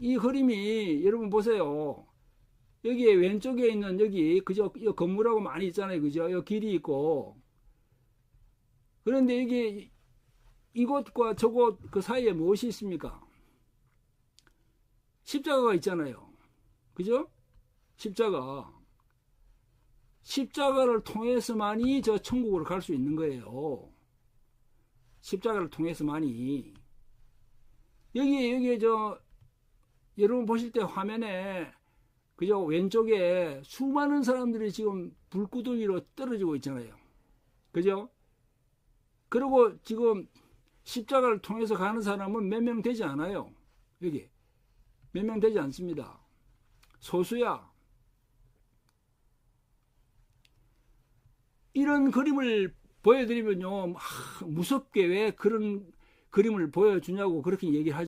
이 그림이 여러분 보세요. 여기에 왼쪽에 있는 여기 그저 이 건물하고 많이 있잖아요. 그죠? 여기 길이 있고. 그런데 이게 이곳과 저곳 그 사이에 무엇이 있습니까? 십자가가 있잖아요. 그죠? 십자가. 십자가를 통해서만이 저 천국으로 갈 수 있는 거예요. 십자가를 통해서만이. 여기, 여기 저, 여러분 보실 때 화면에 그저 왼쪽에 수많은 사람들이 지금 불구덩이로 떨어지고 있잖아요. 그죠? 그리고 지금 십자가를 통해서 가는 사람은 몇 명 되지 않아요. 여기. 몇 명 되지 않습니다. 소수야. 이런 그림을 보여드리면요, 막 무섭게 왜 그런 그림을 보여주냐고 그렇게 얘기를 하죠.